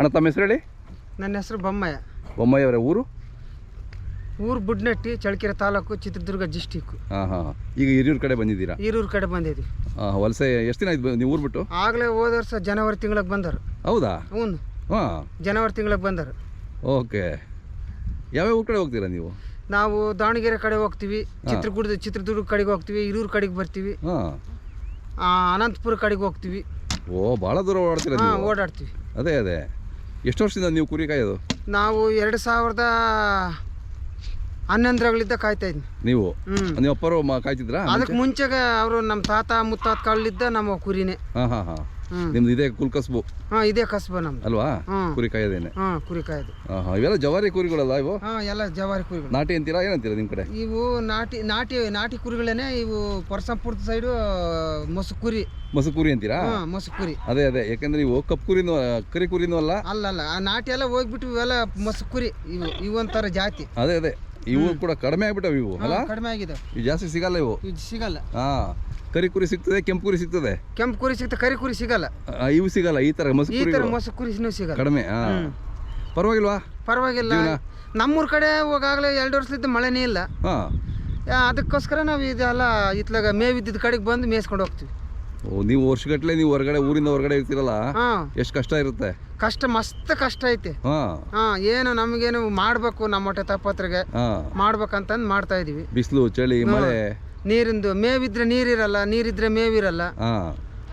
ಅಣ್ಣ ತಮ್ಮ ಹೆಸರು ಹೇಳಿ? ನನ್ನ ಹೆಸರು ಬೊಮ್ಮಯ್ಯ. ಬೊಮ್ಮಯ್ಯ ಅವರೇ ಊರು? ಊರು ಬುಡ್ನಟ್ಟಿ ಚಳ್ಳಕೆರೆ ತಾಲೂಕು ಚಿತ್ರದುರ್ಗ ಡಿಸ್ಟಿಕ್ ಹಾಂ ಹಾಂ. ಈಗ ಹಿರಿಯೂರು ಕಡೆ ಬಂದಿದ್ದೀರಾ? ಹಿರಿಯೂರು ಕಡೆ ಬಂದಿದ್ದೀವಿ ಹಾಂ ವಲಸೆ ಎಷ್ಟು ದಿನ ಆಯ್ತು ನೀವು ಊರು ಬಿಟ್ಟು? ಆಗಲೇ ಹೋದ ವರ್ಷ ಜನವರಿ ತಿಂಗಳಿಗೆ ಬಂದರು. ಹೌದಾ? ಹ್ಞೂ. ಹಾಂ. ಜನವರಿ ತಿಂಗಳಿಗೆ ಬಂದರು. ಓಕೆ. ಯಾವ್ಯಾವ ಊರು ಕಡೆ ಹೋಗ್ತೀರಾ ನೀವು? ನಾವು ದಾವಣಗೆರೆ ಕಡೆ ಹೋಗ್ತೀವಿ ಚಿತ್ರಗುಡ್ದ ಚಿತ್ರದುರ್ಗ ಕಡೆಗೆ ಹೋಗ್ತೀವಿ ಹಿರೂರು ಕಡೆಗೆ ಬರ್ತೀವಿ. ಹಾಂ. ಅನಂತಪುರ ಕಡೆಗೆ ಹೋಗ್ತೀವಿ. ಓ ಭಾಳ ದೂರ ಓಡಾಡ್ತೀರಾ ಹಾಂ ಓಡಾಡ್ತೀವಿ. ಅದೇ ಅದೇ. ಎಷ್ಟು ವರ್ಷದಿಂದ ನೀವು ಕುರಿ ಕಾಯೋದು? ನಾವು ಎರಡು ಸಾವಿರದ ಹನ್ನೊಂದರಗಳಿದ್ದ ಕಾಯ್ತಾ ಇದ್ವಿ ನೀವು? ಹ್ಞೂ ನೀವು ಅಪ್ಪರು ಮ ಕಾಯ್ತಿದ್ರಾ? ಅದಕ್ಕೆ ಮುಂಚೆಗೆ ಅವರು ನಮ್ಮ ತಾತ ಮುತ್ತಾತ ಕಾಲಿದ್ದ ನಮ್ಮ ಕುರಿನೇ. ಹಾಂ ಹಾಂ ಹಾಂ. ನಿಮ್ದು ಇದೇ ಕುಲ್ಕಸ್ಬು ಹಾ ಇದೇ ಕಸಬ ನಮ್ದು. ಅಲ್ವಾ. ಕುರಿ ಕಾಯೋದೇನೆ. ಹಾಂ ಕುರಿ ಕಾಯ್ದು. ಇವೆಲ್ಲ ಜವಾರಿ ಕುರಿಗಳಲ್ಲ ಇವು? ಹಾ ಎಲ್ಲ ಜವಾರಿ ಕುರಿಗಳು. ನಾಟಿ ಅಂತೀರಾ? ಏನಂತೀರಾ ನಿಮ್ ಕಡೆ? ಇವು ನಾಟಿ ನಾಟಿ ನಾಟಿ ಕುರಿಗಳೇನೆ. ಇವು ಪರ್ಸಂಪುರದ ಸೈಡು ಮೊಸು ಕುರಿ. ಮಸು ಕುರಿ ಅಂತೀರಾ? ಹಾಂ ಮೊಸು ಕುರಿ. ಅದೇ ಅದೇ. ಯಾಕಂದ್ರೆ ಇವು ಕಪ್ಪು ಕುರಿನೂ ಕರಿ ಕುರಿನೂ ಅಲ್ಲ. ಅಲ್ಲ ಆ ನಾಟಿ ಎಲ್ಲ ಹೋಗ್ಬಿಟ್ಟು ಇವೆಲ್ಲ ಮೊಸು ಕುರಿ. ಇವು ಇವಂತರ ಜಾತಿ. ಅದೇ ಅದೇ. ಇವು ಕೂಡ ಕಡಿಮೆ ಆಗ್ಬಿಟ್ಟವೆ ಇವು ಅಲ್ಲ? ಕಡಿಮೆ ಆಗಿದೆ. ಇವು ಜಾಸ್ತಿ ಸಿಗಲ್ಲ ಇವು? ಇದು ಸಿಗಲ್ಲ. ಹಾ ಕರಿ ಕುರಿ ಸಿಗ್ತದೆ ಕೆಂಪು ಕುರಿ ಸಿಗ್ತದೆ? ಕೆಂಪು ಕುರಿ ಸಿಗ್ತದೆ ಕರಿ ಕುರಿ ಸಿಗಲ್ಲ. ಆ, ಇವು ಸಿಗಲ್ಲ ಈ ತರ ಮಸ್ತ್ ಈ ತರ ಕುರಿ ಕುರಿನೂ ಸಿಗಲ್ಲ. ಕಡಿಮೆ ಹಾ. ಪರವಾಗಿಲ್ವಾ? ಪರವಾಗಿಲ್ಲ. ನಮ್ಮೂರ ಕಡೆ ಹೋಗಾಗಲೇ ಎರಡು ವರ್ಷದಿಂದ ಮಳೆನೇ ಇಲ್ಲ. ಹಾ. ಆ, ಅದಕ್ಕೋಸ್ಕರ ನಾವು ಇದೆಲ್ಲ ಇತ್ಲಾಗ ಮೇವಿದ್ದ ಕಡೆಗೆ ಬಂದು ಮೇಯ್ಸ್ಕೊಂಡು ಹೋಗ್ತೀವಿ. ನೀವು ವರ್ಷಗಟ್ಲೆ ನೀವು ಹೊರಗಡೆ ಊರಿಂದ ಹೊರಗಡೆ ಇರ್ತೀರಲ್ಲ ಹಾಂ. ಎಷ್ಟು ಕಷ್ಟ ಇರುತ್ತೆ? ಕಷ್ಟ ಮಸ್ತ್ ಕಷ್ಟ ಐತೆ. ಹಾ. ಏನು ನಮ್ಗೇನು ಮಾಡ್ಬೇಕು ನಮ್ಮ ಹೊಟ್ಟೆ ತಪ್ಪತ್ರಿಗೆ. ಮಾಡ್ಬೇಕಂತಂದ್ ಮಾಡ್ಬೇಕಂತಂದು ಮಾಡ್ತಾ ಇದೀವಿ. ಬಿಸಿಲು ಚಳಿ ಮಳೆ. ನೀರಿಂದು ಮೇವಿದ್ರೆ ನೀರಿರಲ್ಲ ನೀರಿದ್ರೆ ಮೇವಿರಲ್ಲ.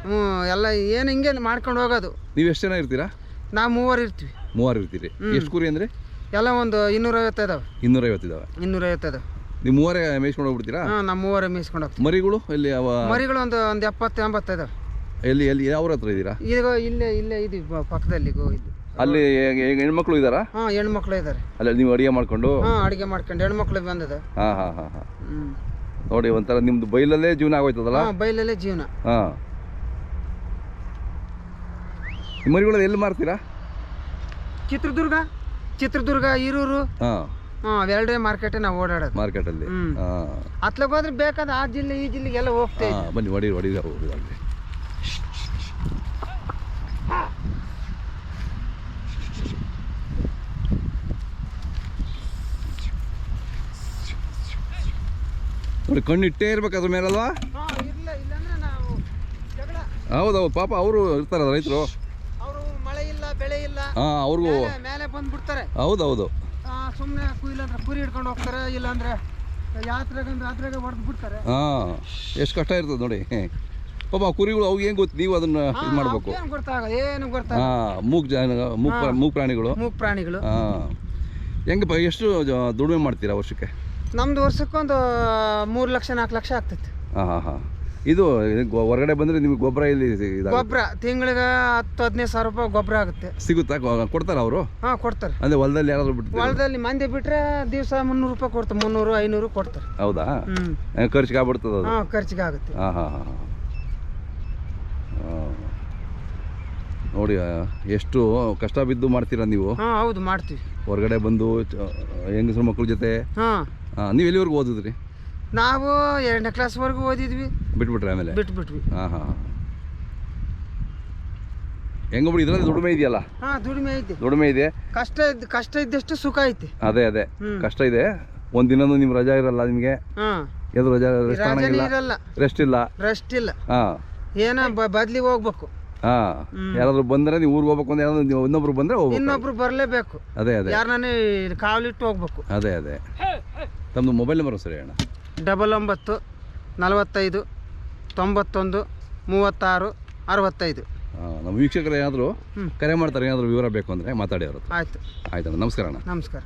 ಹ್ಮ್ ಎಲ್ಲ ಏನು ಹಿಂಗೆ ಮಾಡ್ಕೊಂಡು ಹೋಗೋದು. ನೀವು ಎಷ್ಟು ಜನ ಇರ್ತೀರಾ? ನಾವು ಮೂವರು ಇರ್ತೀವಿ. ಮೂವರು ಇರ್ತೀರಿ. ಎಷ್ಟು ಕುರಿ ಅಂದ್ರೆ? ಎಲ್ಲ ಒಂದು ಇನ್ನೂರೈವತ್ತು ಇದಾವೆ. ಇನ್ನೂರೈವತ್ತು ಇದಾವೆ. ಇನ್ನೂರೈವತ್ತು ಇದಾವೆ. ನೀವು ಮೂವರೇ ಮೇಯ್ಸ್ಕೊಂಡು ಹೋಗ್ಬಿಡ್ತೀರಾ? ಹಾಂ ನಮ್ಮ ಮೂವರೇ ಮೇಯಿಸ್ಕೊಂಡು ಹೋಗ್ತೀವಿ. ಮರಿಗಳು? ಎಲ್ಲಿ ಅವ ಮರಿಗಳು ಒಂದು ಒಂದು ಎಪ್ಪತ್ತು ಎಂಬತ್ತೈದು. ಎಲ್ಲಿ ಎಲ್ಲಿ ಅವ್ರ ಹತ್ರ ಇದ್ದೀರಾ? ಈಗ ಇಲ್ಲೇ ಇಲ್ಲೇ ಇದು ಪಕ್ಕದಲ್ಲಿ ಗೋ ಇದು. ಅಲ್ಲಿ ಹೆಣ್ಮಕ್ಳು ಇದ್ದಾರಾ? ಹಾಂ ಹೆಣ್ಮಕ್ಳು ಇದ್ದಾರೆ. ಅಲ್ಲಿ ನೀವು ಅಡಿಗೆ ಮಾಡ್ಕೊಂಡು? ಹಾಂ ಅಡಿಗೆ ಮಾಡ್ಕೊಂಡು ಹೆಣ್ಮಕ್ಳು ಬಂದಿದೆ. ಹಾಂ ಹಾಂ ಹಾಂ ಹಾಂ. ನೋಡಿ ಒಂಥರ ನಿಮ್ದು ಬೈಲಲ್ಲೇ ಜೀವನ ಆಗೋಯ್ತದಲ್ಲ? ಹಾಂ ಬೈಲಲ್ಲೇ ಜೀವನ. ಹಾಂ. ಮರಿಗಳು ಎಲ್ಲಿ ಮಾರ್ತೀರಾ? ಚಿತ್ರದುರ್ಗ ಚಿತ್ರದುರ್ಗ ಈರೂರು. ಹಾಂ. ಹಾಂ ಮಾರ್ಕೆಟ್ ಮಾರ್ಕೆಟೇ ನಾವು ಓಡಾಡೋದು. ಮಾರ್ಕೆಟಲ್ಲಿ. ಅತ್ಲಾಗ ಹೋದ್ರೆ ಬೇಕಾದ ಆ ಜಿಲ್ಲೆ ಈ ಜಿಲ್ಲೆಗೆಲ್ಲ ಹೋಗ್ತೇವೆ ಹಾಂ ಬನ್ನಿ ಹೊಡಿ ಹೊಡಿ ನೋಡಿ ಕಣ್ಣು ಇಟ್ಟೇ ಇರ್ಬೇಕು ಅದ್ರ ಮೇಲಲ್ವಾ? ಹೌದೌದು ಪಾಪ ಅವರು ಇರ್ತಾರಲ್ಲ ರೈತರು. ಅವರು ಮಳೆ ಇಲ್ಲ ಬೆಳೆ ಇಲ್ಲ. ಅವ್ರಿಗೂ ಮೇಲೆ- ಮೇಲೆ ಬಂದ್ಬಿಡ್ತಾರೆ. ಹೌದೌದು. ಸುಮ್ಮನೆ ಇಲ್ಲಾಂದ್ರೆ ಕುರಿ ಹಿಡ್ಕೊಂಡು ಹೋಗ್ತಾರೆ ಇಲ್ಲಾಂದ್ರೆ ಯಾತ್ರೆಗಂದ್ರೆ ಯಾತ್ರೆಗ ಹೊಡೆದು ಬಿಡ್ತಾರೆ. ಹಾಂ ಎಷ್ಟು ಕಷ್ಟ ಇರ್ತದೆ ನೋಡಿ. ಪಾಪ ಕುರಿಗಳು ಅವು ಏನು ಗೊತ್ತು ನೀವು ಅದನ್ನ ಇದು ಮಾಡಬೇಕು? ಏನು ಗೊತ್ತಾಗ ಏನು ಗೊತ್ತಾಗ ಹಾಂ ಮೂಕ್ ಜನ ಪ್ರಾ- ಮೂಕ್ ಪ್ರಾಣಿಗಳು. ಮೂಗ್ ಪ್ರಾಣಿಗಳು. ಹಾಂ. ಹೆಂಗಪ್ಪ ಎಷ್ಟು ದುಡಿಮೆ ಮಾಡ್ತೀರಾ ವರ್ಷಕ್ಕೆ? ನಮ್ದು ವರ್ಷಕ್ಕೊಂದು ಮೂರು ಲಕ್ಷ ನಾಲ್ಕು ಲಕ್ಷ ಆಗ್ತೈತಿ. ಹಾಂ ಹಾಂ ಹಾಂ. ಇದು ಹೊರಗಡೆ ಬಂದ್ರೆ ನಿಮ್ಗೆ ಗೊಬ್ಬರ ಇಲ್ಲಿ ಇದಾಗ ಗೊಬ್ಬರ ತಿಂಗಳಿಗೆ ಹತ್ತು ಹದಿನೈದು ಸಾವಿರ ರೂಪಾಯಿ ಗೊಬ್ಬರ ಆಗುತ್ತೆ. ಸಿಗುತ್ತಾ? ಕೊಡ್ತಾರ ಅವರು? ಹಾ ಕೊಡ್ತಾರೆ. ಅಂದ್ರೆ ಹೊಲದಲ್ಲಿ ಯಾರಾದ್ರು ಬಿಟ್ಟು ಹೊಲದಲ್ಲಿ ಮಂದಿ ಬಿಟ್ರೆ ದಿವಸ ಮುನ್ನೂರು ರೂಪಾಯಿ ಕೊಡ್ತಾರೆ ಮುನ್ನೂರು ಐನೂರು ಕೊಡ್ತಾರೆ. ಹೌದಾ? ಖರ್ಚಿಗೆ ಆಗ್ಬಿಡ್ತದೆ ಹಾಂ ಖರ್ಚಿಗೆ ಆಗುತ್ತೆ. ಹಾ ಹಾ ನೋಡಿ ಎಷ್ಟು ಕಷ್ಟ ಬಿದ್ದು ಮಾಡ್ತೀರಾ ನೀವು? ಹಾ ಹೌದು ಮಾಡ್ತೀವಿ. ಹೊರಗಡೆ ಬಂದು ಹೆಂಗಸರು ಮಕ್ಕಳ ಜೊತೆ? ಹಾಂ. ನೀವು ಎಲ್ಲಿವರೆಗೂ ಓದಿದ್ರಿ? ನಾವು ಎರಡನೇ ಕ್ಲಾಸ್ವರೆಗೂ ಓದಿದ್ವಿ. ಬಿಟ್ಬಿಟ್ರೆ ಆಮೇಲೆ? ಬಿಟ್ಬಿಟ್ವಿ. ಹಾಂ ಹಾಂ ಹೆಂಗ ಬಿಡಿ ಇದರಲ್ಲಿ ದುಡಿಮೆ ಇದೆಯಲ್ಲ? ಹಾ ದುಡಿಮೆ ಐತಿ ದುಡಿಮೆ ಇದೆ. ಕಷ್ಟ ಇದ್ದ ಕಷ್ಟ ಇದ್ದಷ್ಟು ಸುಖ ಐತಿ. ಅದೇ ಅದೇ. ಹ್ಮ್. ಕಷ್ಟ ಇದೆ. ಒಂದ್ ದಿನನೂ ನಿಮ್ ರಜಾ ಇರಲ್ಲ ನಿಮಗೆ? ಹಾ. ಎದು ರಜಾ ರೆಸ್ಟ್ ರಾಜನೇ ಆಗಂಗಿಲ್ಲ? ಇರಲ್ಲ. ರೆಸ್ಟ್ ಇಲ್ಲ? ರೆಸ್ಟ್ ಇಲ್ಲ. ಹಾ. ಏನ ಬದ್ಲಿ ಹೋಗ್ಬೇಕು. ಹಾ. ಯಾರಾದ್ರು ಬಂದ್ರೆ ಬಂದರೆ ನೀವು ಊರಿಗೆ ಹೋಗ್ಬೇಕು ಅಂದ್ರೆ ಯಾರಾದ್ರೂ ನೀವು ಇನ್ನೊಬ್ರು ಬಂದ್ರೆ ಹೋಗ್ಬೇಕು. ಇನ್ನೊಬ್ರು ಬರಲೇಬೇಕು. ಅದೇ ಅದೇ. ಯಾರನ್ನೇ ಕಾವಲಿಟ್ಟು ಹೋಗ್ಬೇಕು. ಅದೇ ಅದೇ. ತಮ್ಮದು ಮೊಬೈಲ್ ನಂಬರ್ ಸರಿ ಅಣ್ಣ? ಡಬಲ್ ಒಂಬತ್ತು ನಲವತ್ತೈದು ತೊಂಬತ್ತೊಂದು ಮೂವತ್ತಾರು ಅರವತ್ತೈದು. ನಮ್ಮ ವೀಕ್ಷಕರು ಏನಾದರೂ ಕರೆ ಮಾಡ್ತಾರೆ ಏನಾದರೂ ವಿವರ ಬೇಕು ಅಂದರೆ ಮಾತಾಡಿ ಅವರು ಆಯ್ತು. ಆಯಿತು ನಮಸ್ಕಾರ ಅಣ್ಣ. ನಮಸ್ಕಾರ.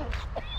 Thank you.